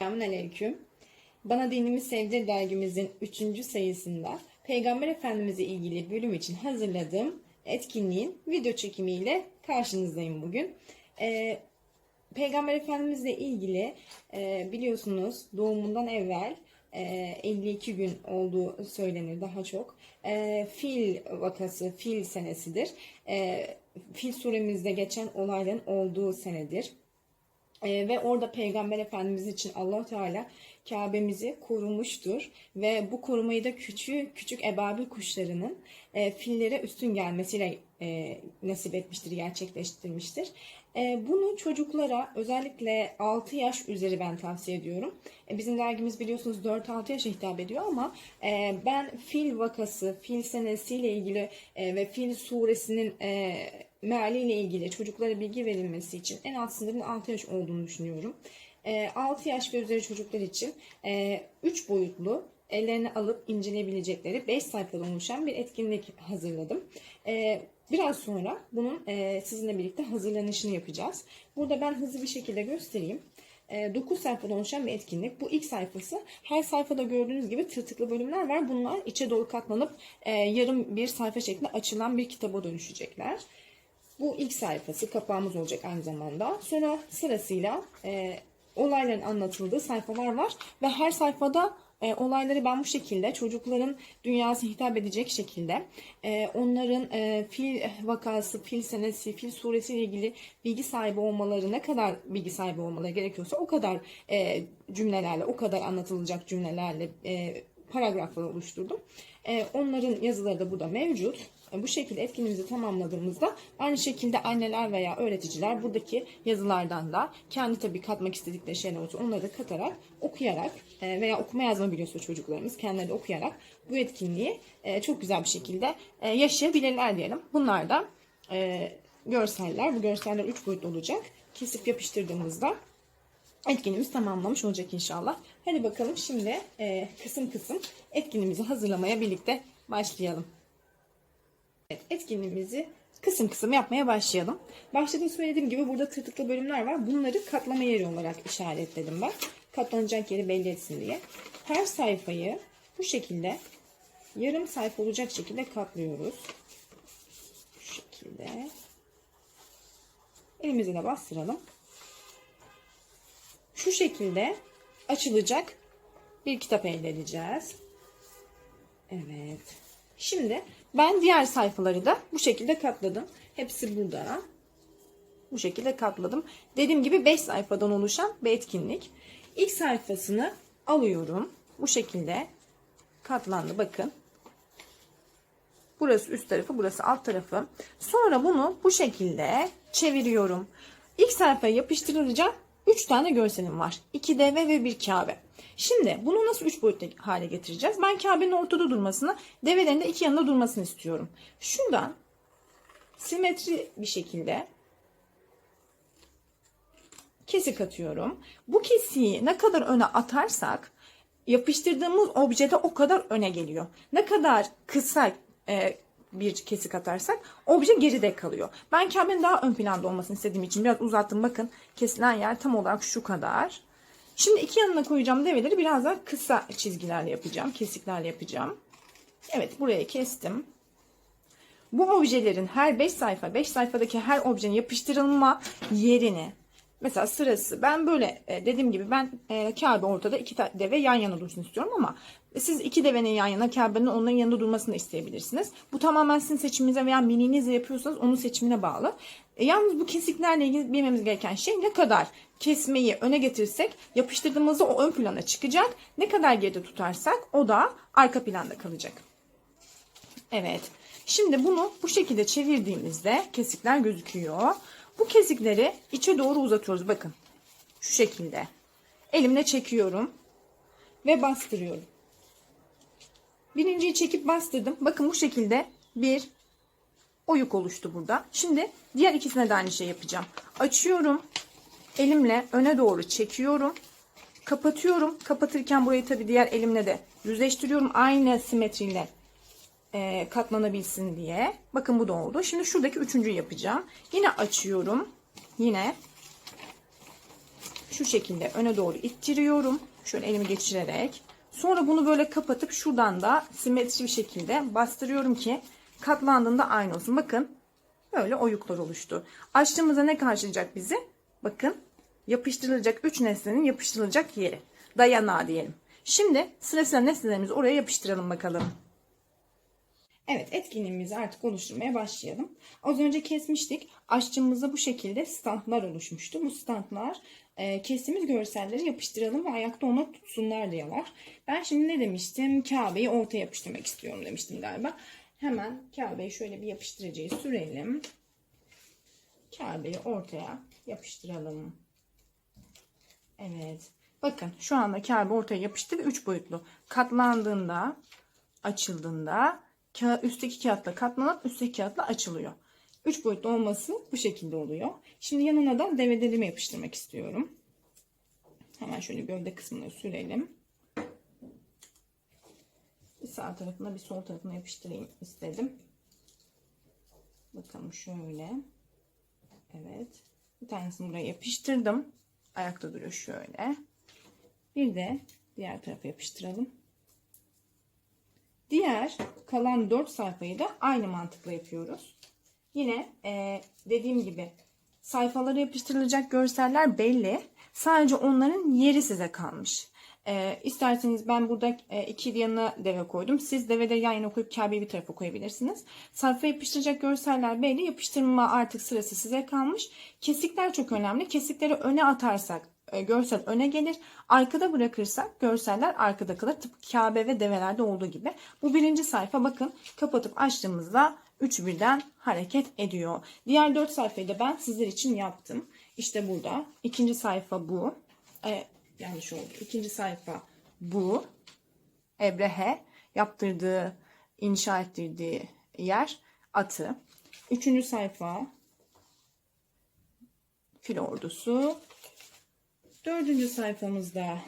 Selamünaleyküm. Bana Dinimi Sevdir dergimizin 3. sayısında Peygamber Efendimiz'e ilgili bölüm için hazırladığım etkinliğin video çekimiyle karşınızdayım bugün. Ee, Peygamber Efendimiz'le ilgili e, biliyorsunuz doğumundan evvel e, 52 gün olduğu söylenir daha çok. E, fil vakası, fil senesidir. E, fil suremizde geçen olayların olduğu senedir. Ee, ve orada Peygamber Efendimiz için allah Teala Kabe'mizi korumuştur. Ve bu korumayı da küçük küçük ebabil kuşlarının e, fillere üstün gelmesiyle e, nasip etmiştir, gerçekleştirmiştir. E, bunu çocuklara özellikle 6 yaş üzeri ben tavsiye ediyorum. E, bizim dergimiz biliyorsunuz 4-6 yaşa hitap ediyor ama e, ben fil vakası, fil senesiyle ilgili e, ve fil suresinin e, mealiyle ilgili çocuklara bilgi verilmesi için en alt sınırın 6 yaş olduğunu düşünüyorum. E, 6 yaş ve üzeri çocuklar için e, 3 boyutlu ellerine alıp inceleyebilecekleri 5 sayfadan oluşan bir etkinlik hazırladım. E, biraz sonra bunun e, sizinle birlikte hazırlanışını yapacağız. Burada ben hızlı bir şekilde göstereyim. 9 sayfadan oluşan bir etkinlik. Bu ilk sayfası. Her sayfada gördüğünüz gibi tırtıklı bölümler var. Bunlar içe doğru katlanıp e, yarım bir sayfa şeklinde açılan bir kitaba dönüşecekler. Bu ilk sayfası kapağımız olacak aynı zamanda. Sonra sırasıyla e, olayların anlatıldığı sayfalar var ve her sayfada e, olayları ben bu şekilde çocukların dünyasına hitap edecek şekilde e, onların e, fil vakası, fil senesi, fil suresi ile ilgili bilgi sahibi olmaları ne kadar bilgi sahibi olmaları gerekiyorsa o kadar e, cümlelerle, o kadar anlatılacak cümlelerle e, paragraflar oluşturdum. E, onların yazıları da burada mevcut. E, Bu şekilde etkinliğimizi tamamladığımızda aynı şekilde anneler veya öğreticiler buradaki yazılardan da kendi tabii katmak istedikleri şeyler olsa onları da katarak, okuyarak e, veya okuma yazma biliyorsa çocuklarımız kendileri okuyarak bu etkinliği e, çok güzel bir şekilde yaşayabilirler diyelim. Bunlar da görseller. Bu görseller 3 boyutlu olacak. Kesip yapıştırdığımızda etkinliğimiz tamamlamış olacak inşallah. Hadi bakalım şimdi kısım kısım etkinliğimizi hazırlamaya birlikte başlayalım. Evet, etkinliğimizi kısım kısım yapmaya başlayalım. Başta söylediğim gibi burada tırtıklı bölümler var. Bunları katlama yeri olarak işaretledim ben. Katlanacak yeri belli etsin diye. Her sayfayı bu şekilde yarım sayfa olacak şekilde katlıyoruz. Şu şekilde. Elimize de bastıralım. Şu şekilde açılacak bir kitap elde edeceğiz. Evet. Şimdi ben diğer sayfaları da bu şekilde katladım. Hepsi burada. Bu şekilde katladım. Dediğim gibi 5 sayfadan oluşan bir etkinlik. İlk sayfasını alıyorum. Bu şekilde katlandı bakın. Burası üst tarafı, burası alt tarafı. Sonra bunu bu şekilde çeviriyorum. İlk sayfaya yapıştırılacak 3 tane görselim var. 2 deve ve bir Kabe. Şimdi bunu nasıl 3 boyutlu hale getireceğiz? Ben Kabe'nin ortada durmasını, develerin de iki yanında durmasını istiyorum. Şuradan simetri bir şekilde kesik atıyorum. Bu kesiği ne kadar öne atarsak yapıştırdığımız objede o kadar öne geliyor. Ne kadar kısa e, bir kesik atarsak obje geride kalıyor. Ben Kabe'nin daha ön planda olmasını istediğim için biraz uzattım. Bakın kesilen yer tam olarak şu kadar. Şimdi iki yanına koyacağım develeri biraz daha kısa çizgilerle yapacağım. Kesiklerle yapacağım. Evet buraya kestim. Bu objelerin her 5 sayfa 5 sayfadaki her objenin yapıştırılma yerini mesela sırası ben böyle e, dediğim gibi ben e, Kabe ortada iki deve yan yana dursun istiyorum ama siz iki devenin yan yana Kabe'nin onların yanında durmasını isteyebilirsiniz. Bu tamamen sizin seçiminize veya mininizle yapıyorsanız onun seçimine bağlı. E, yalnız bu kesiklerle ilgili bilmemiz gereken şey ne kadar kesmeyi öne getirirsek yapıştırdığımızda o ön plana çıkacak. Ne kadar geride tutarsak o da arka planda kalacak. Evet. Şimdi bunu bu şekilde çevirdiğimizde kesikler gözüküyor. Bu kesikleri içe doğru uzatıyoruz. Bakın. Şu şekilde. Elimle çekiyorum. Ve bastırıyorum. Birinciyi çekip bastırdım. Bakın bu şekilde bir oyuk oluştu burada. Şimdi diğer ikisine de aynı şey yapacağım. Açıyorum. Elimle öne doğru çekiyorum. Kapatıyorum. Kapatırken burayı tabii diğer elimle de yüzleştiriyorum. Aynı simetriyle e, katlanabilsin diye. Bakın bu da oldu. Şimdi şuradaki üçüncüyü yapacağım. Yine açıyorum. Yine şu şekilde öne doğru ittiriyorum. Şöyle elimi geçirerek. Sonra bunu böyle kapatıp şuradan da simetri bir şekilde bastırıyorum ki katlandığında aynı olsun. Bakın böyle oyuklar oluştu. Açtığımızda ne karşılayacak bizi? Bakın yapıştırılacak 3 nesnenin yapıştırılacak yeri. Dayanağı diyelim. Şimdi sıra sıra nesnelerimizi oraya yapıştıralım bakalım. Evet etkinliğimizi artık oluşturmaya başlayalım. Az önce kesmiştik. Aşçımızda bu şekilde standlar oluşmuştu. Bu standlar e, kestiğimiz görselleri yapıştıralım ve ayakta ona tutsunlar diyorlar. Ben şimdi ne demiştim? Kabe'yi ortaya yapıştırmak istiyorum demiştim galiba. Hemen Kabe'yi şöyle bir yapıştırıcıyı sürelim. Kabe'yi ortaya yapıştıralım. Evet. Bakın şu anda Kabe ortaya yapıştı ve 3 boyutlu. Katlandığında, açıldığında üstteki kağıtla katlanıp üstteki kağıtla açılıyor. 3 boyutlu olması bu şekilde oluyor. Şimdi yanına da devedelimi yapıştırmak istiyorum. Hemen şöyle gövde kısmına sürelim. Bir sağ tarafına bir sol tarafına yapıştırayım istedim. Bakalım şöyle. Evet. Bir tanesini buraya yapıştırdım. Ayakta duruyor şöyle. Bir de diğer tarafa yapıştıralım. Diğer kalan 4 sayfayı da aynı mantıkla yapıyoruz. Yine e, dediğim gibi sayfalara yapıştırılacak görseller belli. Sadece onların yeri size kalmış. E, isterseniz ben burada e, iki yanına deve koydum. Siz devede yan yana koyup Kabe'yi bir tarafa koyabilirsiniz. Sayfa yapıştıracak görseller belli. Yapıştırma artık sırası size kalmış. Kesikler çok önemli. Kesikleri öne atarsak görsel öne gelir. Arkada bırakırsak görseller arkada kalır. Tıpkı Kabe ve develerde olduğu gibi. Bu birinci sayfa bakın kapatıp açtığımızda 3 birden hareket ediyor. Diğer 4 sayfayı da ben sizler için yaptım. İşte burada. İkinci sayfa bu. E, yanlış oldu. İkinci sayfa bu. Ebrehe yaptırdığı, inşa ettirdiği yer atı. Üçüncü sayfa fil ordusu. Dördüncü sayfamızda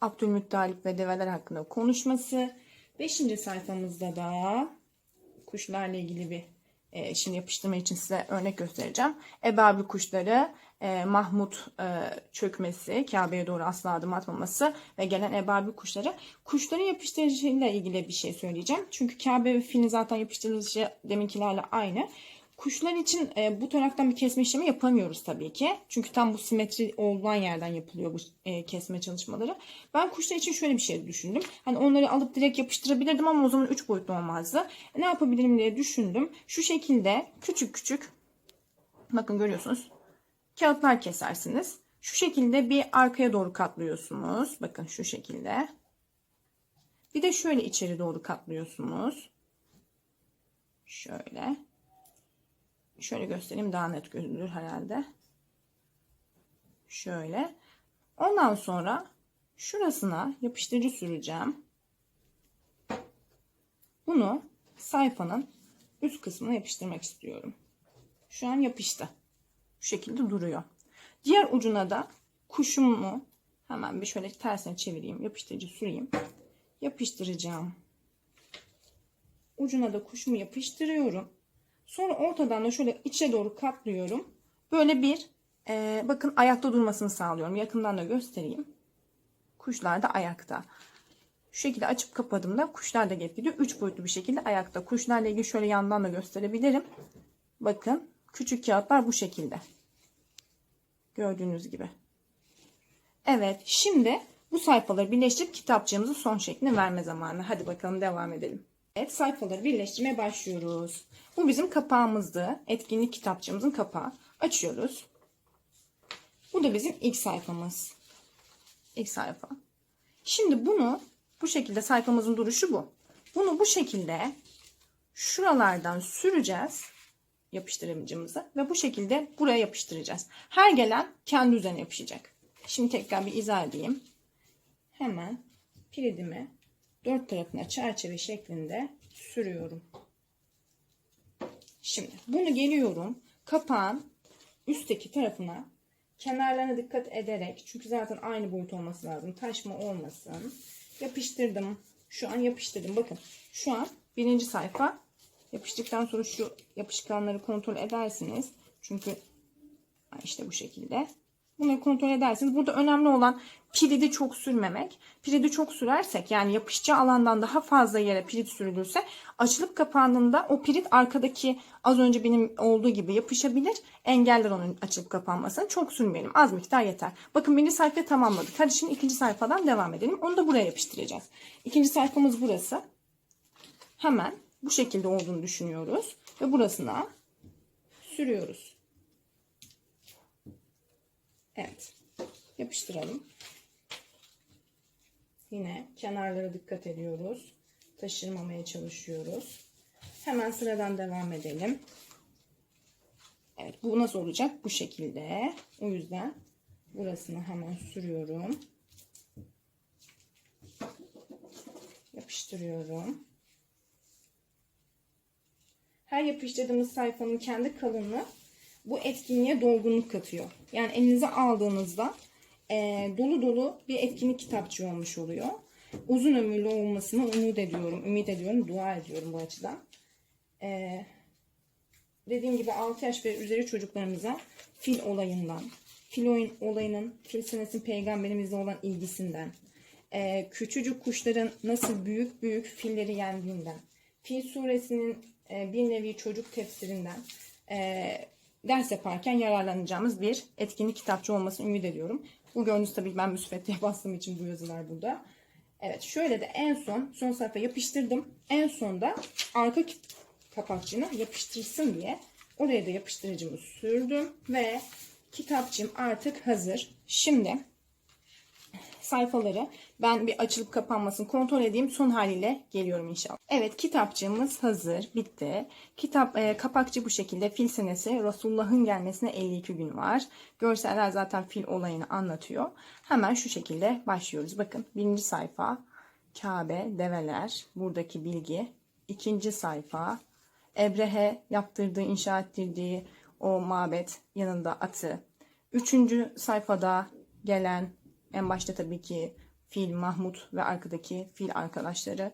Abdülmuttalip ve develer hakkında konuşması. Beşinci sayfamızda da kuşlarla ilgili bir e, şimdi yapıştırma için size örnek göstereceğim. Ebabil kuşları, e, Mahmut e, çökmesi, Kabe'ye doğru asla adım atmaması ve gelen ebabil kuşları. Kuşların yapıştırıcıyla ilgili bir şey söyleyeceğim. Çünkü Kabe ve filin zaten yapıştırıcı deminkilerle aynı. Kuşlar için e, bu taraftan bir kesme işlemi yapamıyoruz tabii ki. Çünkü tam bu simetri olan yerden yapılıyor bu e, kesme çalışmaları. Ben kuşlar için şöyle bir şey düşündüm. Hani onları alıp direkt yapıştırabilirdim ama o zaman 3 boyutlu olmazdı. Ne yapabilirim diye düşündüm. Şu şekilde küçük küçük bakın görüyorsunuz. Kağıtlar kesersiniz. Şu şekilde bir arkaya doğru katlıyorsunuz. Bakın şu şekilde. Bir de şöyle içeri doğru katlıyorsunuz. Şöyle. Şöyle göstereyim daha net görünür herhalde. Şöyle. Ondan sonra şurasına yapıştırıcı süreceğim. Bunu sayfanın üst kısmına yapıştırmak istiyorum. Şu an yapıştı. Şu şekilde duruyor. Diğer ucuna da kuşumu hemen bir şöyle tersine çevireyim. Yapıştırıcı süreyim. Yapıştıracağım. Ucuna da kuşumu yapıştırıyorum. Sonra ortadan da şöyle içe doğru katlıyorum. Böyle bir e, bakın ayakta durmasını sağlıyorum. Yakından da göstereyim. Kuşlar da ayakta. Şu şekilde açıp kapadığımda kuşlar da gelip gidiyor. Üç boyutlu bir şekilde ayakta. Kuşlarla ilgili şöyle yandan da gösterebilirim. Bakın küçük kağıtlar bu şekilde. Gördüğünüz gibi. Evet şimdi bu sayfaları birleştirip kitapçığımızın son şeklini verme zamanı. Hadi bakalım devam edelim. Evet sayfaları birleştirmeye başlıyoruz. Bu bizim kapağımızdı. Etkinlik kitapçığımızın kapağı. Açıyoruz. Bu da bizim ilk sayfamız. İlk sayfa. Şimdi bunu bu şekilde sayfamızın duruşu bu. Bunu bu şekilde şuralardan süreceğiz yapıştırıcımızı ve bu şekilde buraya yapıştıracağız. Her gelen kendi üzerine yapışacak. Şimdi tekrar bir izah edeyim. Hemen piridimi dört tarafına çerçeve şeklinde sürüyorum. Şimdi bunu geliyorum. Kapağın üstteki tarafına kenarlarına dikkat ederek çünkü zaten aynı boyut olması lazım taşma olmasın. Yapıştırdım. Şu an yapıştırdım. Bakın şu an birinci sayfa. Yapıştıktan sonra şu yapışkanları kontrol edersiniz. Çünkü işte bu şekilde Bunları kontrol edersiniz. Burada önemli olan piridi çok sürmemek. Piridi çok sürersek yani yapışacağı alandan daha fazla yere pirit sürülürse açılıp kapandığında o pirit arkadaki az önce benim olduğu gibi yapışabilir. Engeller onun açılıp kapanmasını. Çok sürmeyelim. Az miktar yeter. Bakın birinci sayfayı tamamladık. Hadi şimdi ikinci sayfadan devam edelim. Onu da buraya yapıştıracağız. İkinci sayfamız burası. Hemen bu şekilde olduğunu düşünüyoruz. Ve burasına sürüyoruz. Evet. Yapıştıralım. Yine kenarlara dikkat ediyoruz. Taşırmamaya çalışıyoruz. Hemen sıradan devam edelim. Evet bu nasıl olacak? Bu şekilde. O yüzden burasını hemen sürüyorum. Yapıştırıyorum. Her yapıştırdığımız sayfanın kendi kalınlığı bu etkinliğe dolgunluk katıyor. Yani elinize aldığınızda e, dolu dolu bir etkinlik kitapçığı olmuş oluyor. Uzun ömürlü olmasını umut ediyorum, ümit ediyorum, dua ediyorum bu açıdan. E, dediğim gibi 6 yaş ve üzeri çocuklarımıza fil olayından, fil oyun olayının, fil senesinin peygamberimizle olan ilgisinden, e, küçücük kuşların nasıl büyük büyük filleri yendiğinden, Fil suresinin e, bir nevi çocuk tefsirinden e, ders yaparken yararlanacağımız bir etkinlik kitapçı olmasını ümit ediyorum. Bu gördüğünüz tabii ben müsvedde bastığım için bu yazılar burada. Evet şöyle de en son son sayfa yapıştırdım. En sonda arka kapakçığına yapıştırsın diye oraya da yapıştırıcımı sürdüm ve kitapçığım artık hazır. Şimdi sayfaları ben bir açılıp kapanmasını kontrol edeyim. Son haliyle geliyorum inşallah. Evet kitapçığımız hazır. Bitti. Kitap e, kapakçı bu şekilde. Fil senesi Resulullah'ın gelmesine 52 gün var. Görseller zaten fil olayını anlatıyor. Hemen şu şekilde başlıyoruz. Bakın birinci sayfa Kabe, develer, buradaki bilgi. İkinci sayfa Ebrehe yaptırdığı, inşa ettirdiği o mabet yanında atı. Üçüncü sayfada gelen en başta tabii ki fil Mahmut ve arkadaki fil arkadaşları.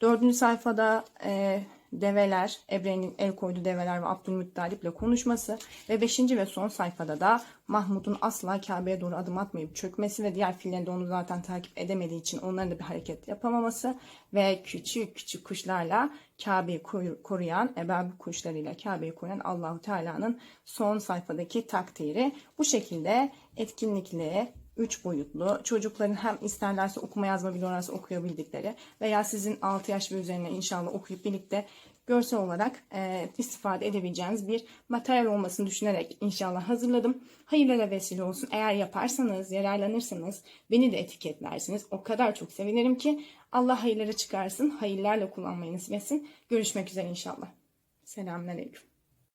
Dördüncü sayfada e, develer, Ebre'nin el koyduğu develer ve Abdülmuttalip'le konuşması ve beşinci ve son sayfada da Mahmut'un asla Kabe'ye doğru adım atmayıp çökmesi ve diğer fillerin de onu zaten takip edemediği için onların da bir hareket yapamaması ve küçük küçük kuşlarla Kabe'yi koruyan, ebabi kuşlarıyla Kabe'yi koruyan Allahu Teala'nın son sayfadaki takdiri bu şekilde etkinlikle 3 boyutlu. Çocukların hem isterlerse okuma yazma biliyorlarsa okuyabildikleri veya sizin 6 yaş ve üzerine inşallah okuyup birlikte görsel olarak e, istifade edebileceğiniz bir materyal olmasını düşünerek inşallah hazırladım. Hayırlara vesile olsun. Eğer yaparsanız, yararlanırsanız beni de etiketlersiniz. O kadar çok sevinirim ki Allah hayırlara çıkarsın, hayırlarla kullanmayı nasip etsin. Görüşmek üzere inşallah. Selamünaleyküm.